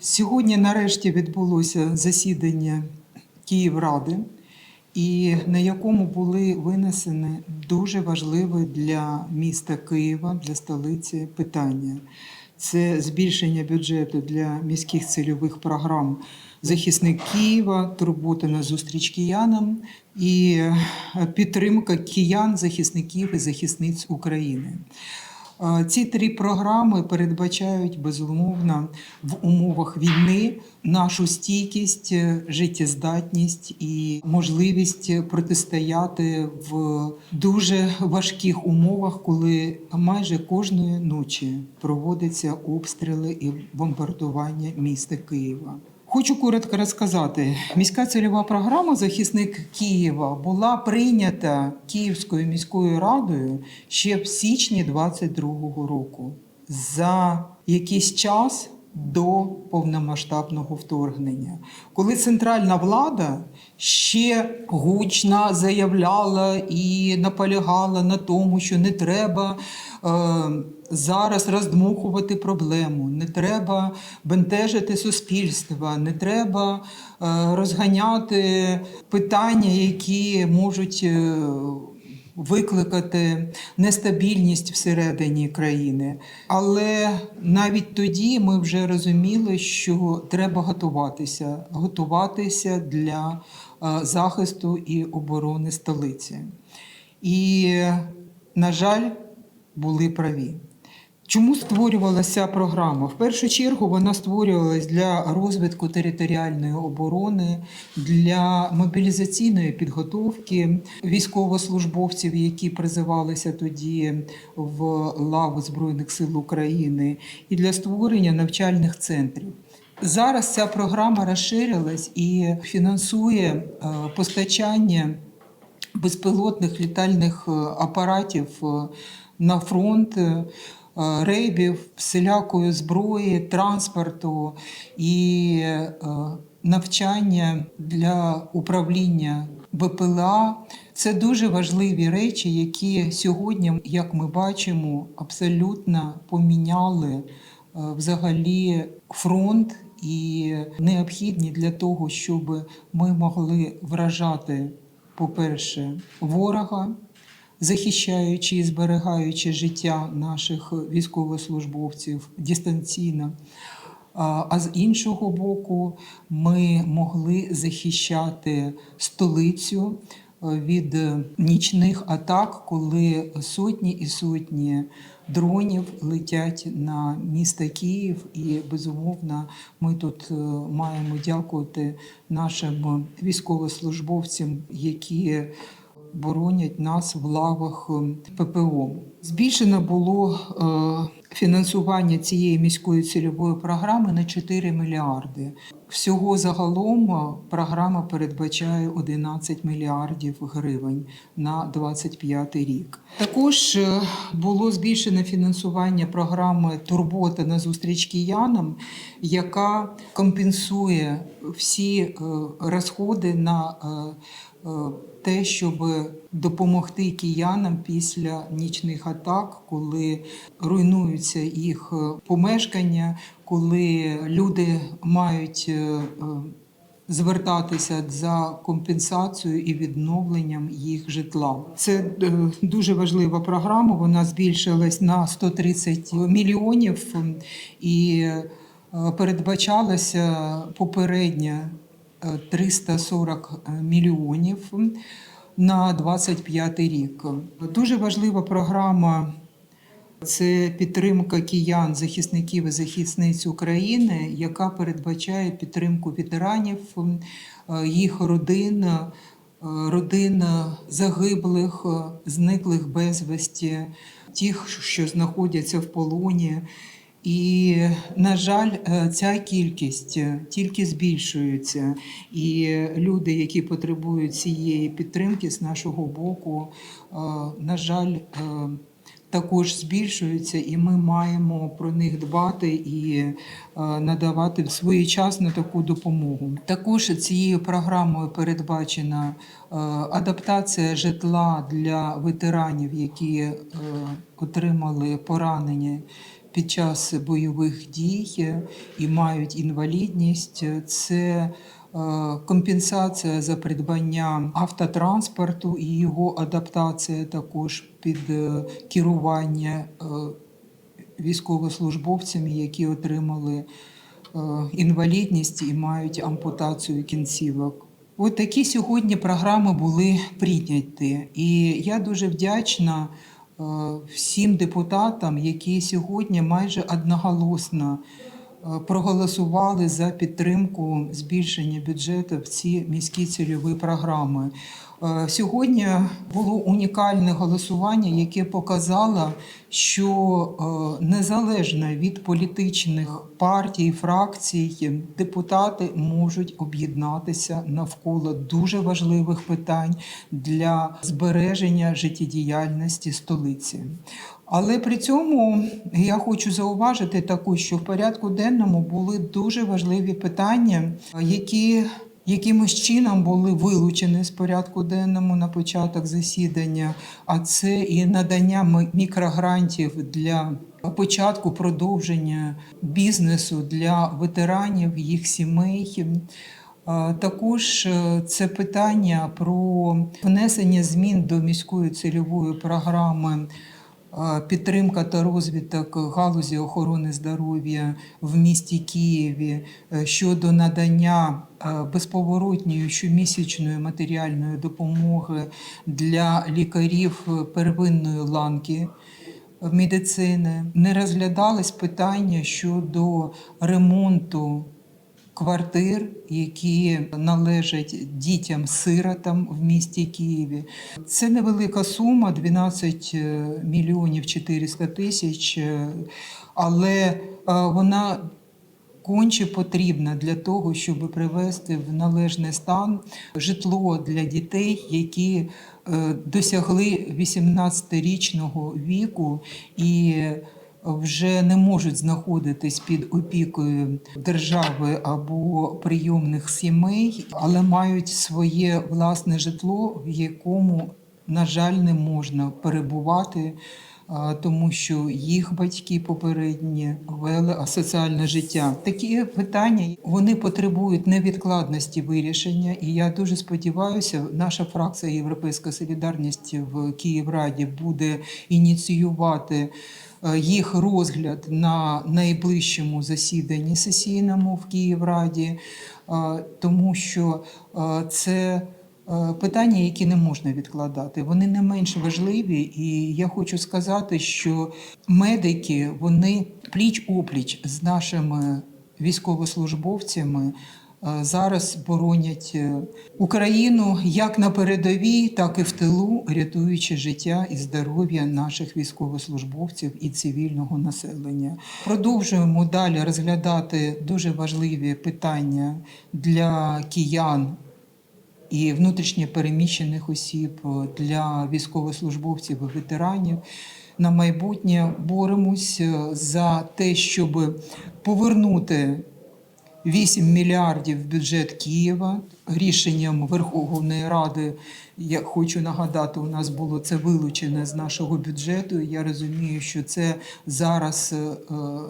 Сьогодні нарешті відбулося засідання Київради, і на якому були винесені дуже важливі для міста Києва, для столиці питання. Це збільшення бюджету для міських цільових програм Захисник Києва, турбота на зустріч киянам і підтримка киян, захисників і захисниць України. Ці три програми передбачають безумовно в умовах війни нашу стійкість, е, життєздатність і можливість протистояти в дуже важких умовах, коли майже кожної ночі проводяться обстріли і бомбардування міста Києва. Хочу коротко розказати. Міська цільова програма Захисник Києва була прийнята Київською міською радою ще в січні 22-го року за якийсь час до повномасштабного вторгнення, коли центральна влада ще гучно заявляла і наполягала на тому, що не треба е, зараз роздмухувати проблему, не треба бентежити суспільство, не треба е, розганяти питання, які можуть. е, Викликати нестабільність всередині країни, але навіть тоді ми вже розуміли, що треба готуватися, готуватися для е, захисту і оборони столиці. І, на жаль, були праві. Чому створювалася програма? В першу чергу вона створювалась для розвитку територіальної оборони, для мобілізаційної підготовки військовослужбовців, які призивалися тоді в лаву Збройних сил України, і для створення навчальних центрів. Зараз ця програма розширилась і фінансує е, постачання безпілотних літальних е, апаратів е, на фронт, рейбів, всілякої зброї, транспорту і е, навчання для управління БПЛА. Це дуже важливі речі, які сьогодні, як ми бачимо, абсолютно поміняли е, взагалі фронт і необхідні для того, щоб ми могли вражати, по-перше, ворога, захищаючи і зберігаючи життя наших військовослужбовців дистанційно. А з іншого боку, ми могли захищати столицю е, від нічних атак, коли сотні і сотні дронів летять на місто Київ. І безумовно, ми тут е, маємо дякувати нашим військовослужбовцям, які боронять нас в лавах е, ППО. Збільшено було е, фінансування цієї міської цільової програми на 4 мільярди. Всього загалом програма передбачає 11 мільярдів гривень на 25 рік. Також е, було збільшено фінансування програми Турбота на зустріч киянам, яка компенсує всі е, розходи на е, те, щоб допомогти киянам після нічних атак, коли руйнуються їх е, помешкання, коли люди мають е, е, звертатися за компенсацією і відновленням їх житла. Це дуже важлива програма. Вона збільшилась на 130 мільйонів і передбачалася попередня е, 340 мільйонів на 25 рік. Дуже важлива програма. Це підтримка киян, захисників і захисниць України, яка передбачає підтримку ветеранів, е, їх родин, е, родин загиблих, е, зниклих безвісті, тих, що знаходяться в полоні. І, на жаль, ця кількість тільки збільшується. І люди, які потребують цієї підтримки з нашого боку, на жаль, також збільшуються, і ми маємо про них дбати і е, надавати своєчасно таку допомогу. Також цією програмою передбачена е, адаптація житла для ветеранів, які е, отримали поранення під час бойових дій і мають інвалідність. Це компенсація за придбання автотранспорту і його адаптація також під е, керування е, військовослужбовцями, які отримали е, інвалідність і мають ампутацію кінцівок. От такі сьогодні програми були прийняті. І я дуже вдячна е, всім депутатам, які сьогодні майже одноголосно е, проголосували за підтримку збільшення бюджету в ці міські цільові програми. Е, Сьогодні було унікальне голосування, яке показало, що е, незалежно від політичних партій, фракцій, депутати можуть об'єднатися навколо дуже важливих питань для збереження життєдіяльності столиці. Але при цьому я хочу зауважити також, що в порядку денному були дуже важливі питання, які якимось чином були вилучені з порядку денному на початок засідання, а це і надання мікрогрантів для початку продовження бізнесу для ветеранів, їх сімей. Також е, це питання про внесення змін до міської цільової програми е, підтримка та розвиток галузі охорони здоров'я в місті Києві е, щодо надання е, безповоротньої щомісячної матеріальної допомоги для лікарів е, первинної ланки медицини. Не розглядались питання щодо ремонту квартир, які належать дітям-сиротам в місті Києві. Це невелика сума 12 мільйонів 400 тисяч, е, але е, вона конче потрібна для того, щоб привести в належний стан житло для дітей, які е, досягли 18-річного віку і вже не можуть знаходитись під опікою держави або прийомних сімей, але мають своє власне житло, в якому, на жаль, не можна перебувати. Тому що їх батьки попередні вели асоціальне життя. Такі питання вони потребують невідкладності вирішення. І я дуже сподіваюся, наша фракція Європейська Солідарність в Київраді буде ініціювати е, їх розгляд на найближчому засіданні сесійному в Київраді, е, тому що е, це е, питання, які не можна відкладати. Вони не менш важливі, і я хочу сказати, що медики вони пліч опліч з нашими військовослужбовцями. Е, Зараз боронять е, Україну як на передовій, так і в тилу, рятуючи життя і здоров'я наших військовослужбовців і цивільного населення. Продовжуємо далі розглядати дуже важливі питання для киян і внутрішньо переміщених осіб, для військовослужбовців і ветеранів. На майбутнє боремось е, за те, щоб повернути 8 мільярдів бюджет Києва рішенням Верховної Ради. Я хочу нагадати, у нас було це вилучене з нашого бюджету. Я розумію, що це зараз. е, е,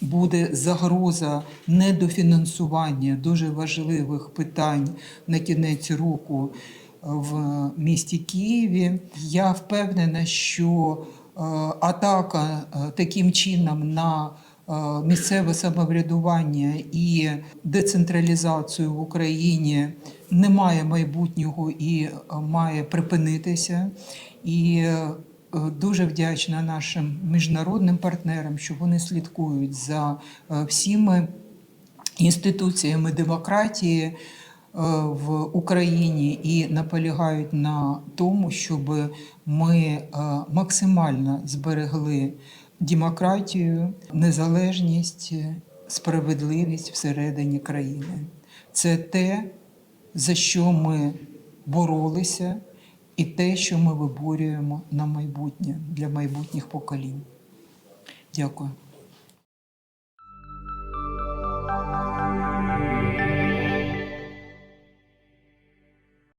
буде загроза недофінансування дуже важливих питань на кінець року в місті Києві. Я впевнена, що е, атака е, таким чином на е, місцеве самоврядування і децентралізацію в Україні не має майбутнього і е, має припинитися. І е, дуже вдячна нашим міжнародним партнерам, що вони слідкують за е, всіми інституціями демократії е, в Україні і наполягають на тому, щоб ми е, максимально зберегли демократію, незалежність, справедливість всередині країни. Це те, за що ми боролися, і те, що ми виборюємо на майбутнє для майбутніх поколінь. Дякую.